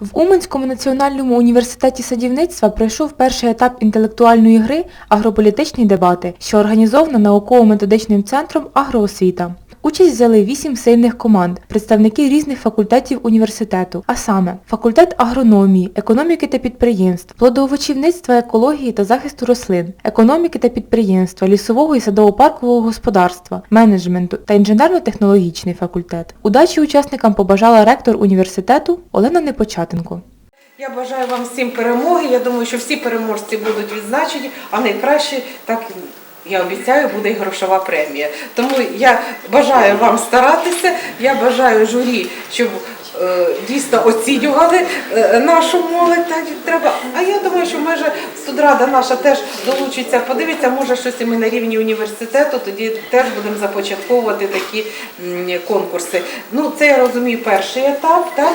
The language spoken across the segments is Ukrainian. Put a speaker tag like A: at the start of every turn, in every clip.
A: В Уманському національному університеті садівництва пройшов перший етап інтелектуальної гри «Агрополітичні дебати», що організовано науково-методичним центром «Агроосвіта». Участь взяли вісім сильних команд, представники різних факультетів університету, а саме факультет агрономії, економіки та підприємств, плодоовочівництва, екології та захисту рослин, економіки та підприємства, лісового і садово-паркового господарства, менеджменту та інженерно-технологічний факультет. Удачі учасникам побажала ректор університету Олена Непочатенко.
B: Я бажаю вам всім перемоги. Я думаю, що всі переможці будуть відзначені, а найкраще так. Я обіцяю, буде і грошова премія. Тому я бажаю вам старатися. Я бажаю журі, щоб е, дійсно оцінювали е, нашу молодь треба. А я думаю, що може студрада наша теж долучиться. Подивиться, може щось і ми на рівні університету. Тоді теж будемо започатковувати такі конкурси. Ну це я розумію, перший етап. Так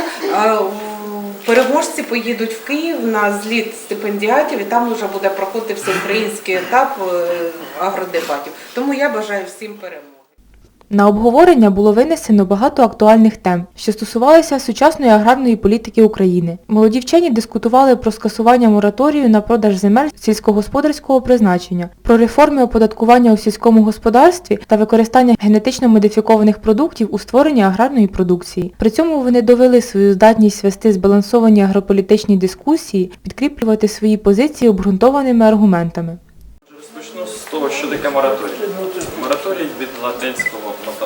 B: переможці поїдуть в Київ на зліт стипендіатів, і там вже буде проходити всеукраїнський етап е, агродебатів. Тому я бажаю всім перемоги.
A: На обговорення було винесено багато актуальних тем, що стосувалися сучасної аграрної політики України. Молоді вчені дискутували про скасування мораторію на продаж земель сільськогосподарського призначення, про реформи оподаткування у сільському господарстві та використання генетично модифікованих продуктів у створенні аграрної продукції. При цьому вони довели свою здатність вести збалансовані агрополітичні дискусії, підкріплювати свої позиції обґрунтованими аргументами.
C: Розпочну з того, що таке мораторій. Мораторій від латинського е,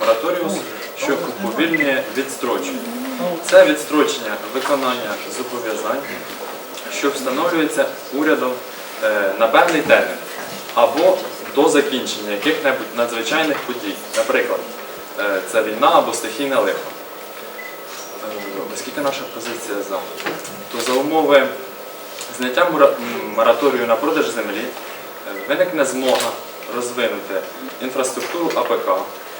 C: мораторіус, що повільне відстрочення. Це відстрочення виконання зобов'язань, що встановлюється урядом е, на певний термін або до закінчення яких-небудь надзвичайних подій. Наприклад, е, це війна або стихійне лихо. Оскільки наша позиція за, то за умови зняття мораторію на продаж землі виникне змога розвинути інфраструктуру АПК,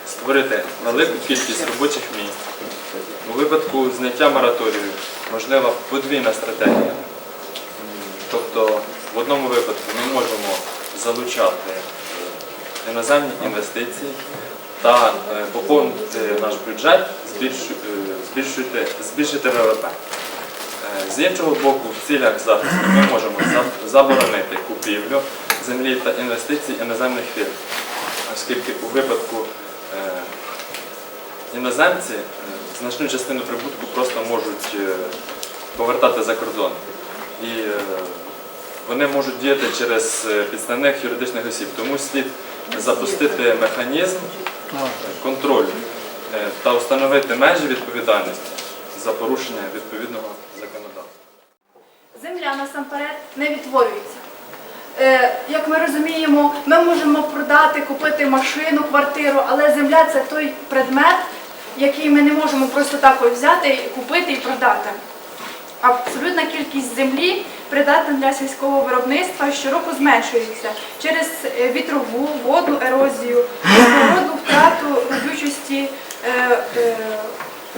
C: створити велику кількість робочих місць. У випадку зняття мораторію можлива подвійна стратегія. Тобто в одному випадку ми можемо залучати е, іноземні інвестиції та е, поповнити наш бюджет, е, збільшити, збільшити ВВП. З іншого боку, в цілях захисту ми можемо заборонити купівлю землі та інвестицій іноземних фірм, оскільки у випадку е, іноземці е, значну частину прибутку просто можуть е, повертати за кордон. І вони можуть діяти через підставних юридичних осіб. Тому слід запустити механізм контролю та встановити межі відповідальності за порушення відповідного законодавства.
D: Земля насамперед не відтворюється. Е, як ми розуміємо, ми можемо продати, купити машину, квартиру, але земля це той предмет, який ми не можемо просто так взяти, купити і продати. Абсолютна кількість землі, придатна для сільського виробництва, щороку зменшується через е, вітрову, водну ерозію, природну втрату родючості, е,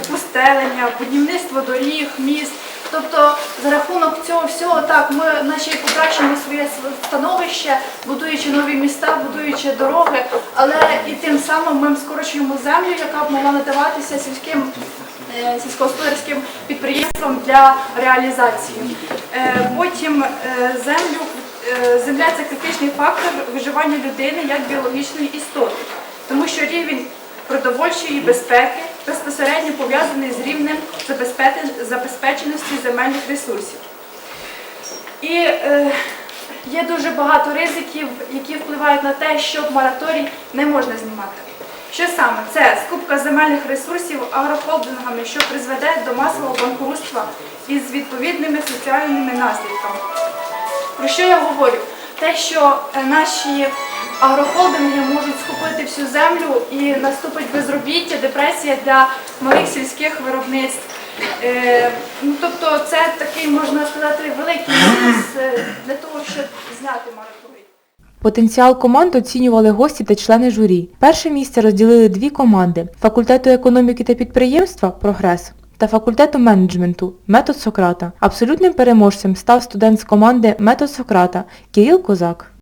D: опустелення, будівництво доріг, міст. Тобто за рахунок цього всього так ми наче покращимо своє становище, будуючи нові міста, будуючи дороги, але і тим самим ми скорочуємо землю, яка б могла надаватися сільським е, сільськогосподарським підприємствам для реалізації. Е, Потім е, землю земля це критичний фактор виживання людини як біологічної істоти, тому що рівень продовольчої безпеки безпосередньо пов'язаний з рівнем забезпеченості земельних ресурсів. І е, є дуже багато ризиків, які впливають на те, що мораторій не можна знімати. Що саме? Це скупка земельних ресурсів агрохолдингами, що призведе до масового банкрутства із відповідними соціальними наслідками. Про що я говорю? Те, що е, наші агрохолдинги можуть схопити всю землю і наступить безробіття, депресія для малих сільських виробництв. Е, ну, тобто це такий, можна сказати, великий мінус е, для того, щоб зняти мораторій.
A: Потенціал команд оцінювали гості та члени журі. Перше місце розділили дві команди – факультету економіки та підприємства «Прогрес» та факультету менеджменту «Метод Сократа». Абсолютним переможцем став студент з команди «Метод Сократа» Кирил Козак.